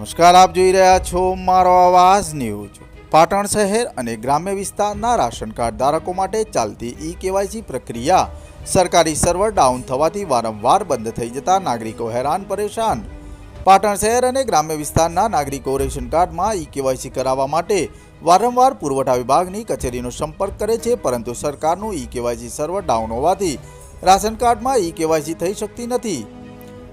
નમસ્કાર, આપ જોઈ રહ્યા છો મારો આવાજ ન્યૂઝ. પાટણ શહેર અને ગ્રામ્ય વિસ્તારના રાશન કાર્ડ ધારકો માટે ચાલતી ઈ કેવાયસી પ્રક્રિયા સરકારી સર્વર ડાઉન થવાથી વારંવાર બંધ થઈ જતા નાગરિકો હેરાન પરેશાન. પાટણ શહેર અને ગ્રામ્ય વિસ્તારના નાગરિકો રેશન કાર્ડમાં ઈ કેવાયસી કરાવવા માટે વારંવાર પુરવઠા વિભાગની કચેરીનો સંપર્ક કરે છે, પરંતુ સરકારનું ઈ કેવાયસી સર્વર ડાઉન હોવાથી રાશન કાર્ડમાં ઈ કેવાયસી થઈ શકતી નથી.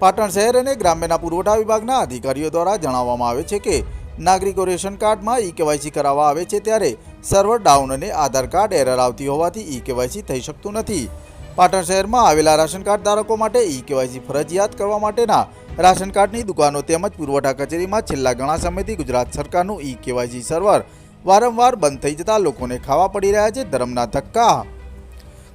પાટણ શહેર અને ગ્રામ્યના પુરવઠા વિભાગના અધિકારીઓ દ્વારા જણાવવામાં આવે છે કે, નાગરિકો રેશન કાર્ડમાં ઈ કેવાયસી કરાવવા આવે છે ત્યારે સર્વર ડાઉન અને આધાર કાર્ડ એરર આવતી હોવાથી ઈ કેવાયસી થઈ શકતું નથી. પાટણ શહેરમાં આવેલા રાશન કાર્ડ ધારકો માટે ઈ કેવાયસી ફરજિયાત કરવા માટેના રાશન કાર્ડની દુકાનો તેમજ પુરવઠા કચેરીમાં છેલ્લા ઘણા સમયથી ગુજરાત સરકારનું ઈ કેવાયસી સર્વર વારંવાર બંધ થઈ જતા લોકોને ખાવા પડી રહ્યા છે. ધર્મના ધક્કા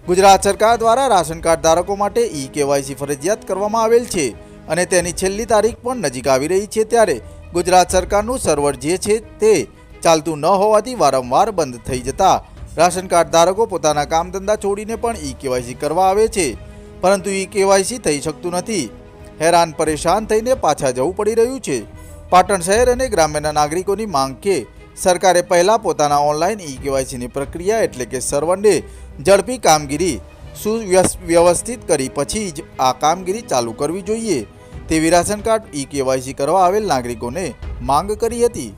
ગુજરાત સરકાર દ્વારા રાશન કાર્ડ ધારકો માટે ઈ કેવાયસી ફરજિયાત કરવામાં આવેલ છે અને તેની છેલ્લી તારીખ પણ નજીક આવી રહી છે ત્યારે ગુજરાત સરકારનું સર્વર જે છે તે ચાલતું ન હોવાથી વારંવાર બંધ થઈ જતા રાશન કાર્ડ ધારકો પોતાના કામ ધંધા છોડીને પણ ઈ કેવાયસી કરવા આવે છે. પરંતુ ઈ કેવાયસી થઈ શકતું નથી. હેરાન પરેશાન થઈને પાછા જવું પડી રહ્યું છે. પાટણ શહેર અને ગ્રામ્યના નાગરિકોની માંગ કે સરકારે પહેલાં પોતાના ઓનલાઈન ઈ કેવાયસીની પ્રક્રિયા એટલે કે સર્વરને ઝડપી કામગીરી સુવ્યવસ્થિત કરી પછી જ આ કામગીરી ચાલુ કરવી જોઈએ. તેવી રાશન કાર્ડ ઈ કેવાયસી કરવા આવેલ નાગરિકોને માંગ કરી હતી.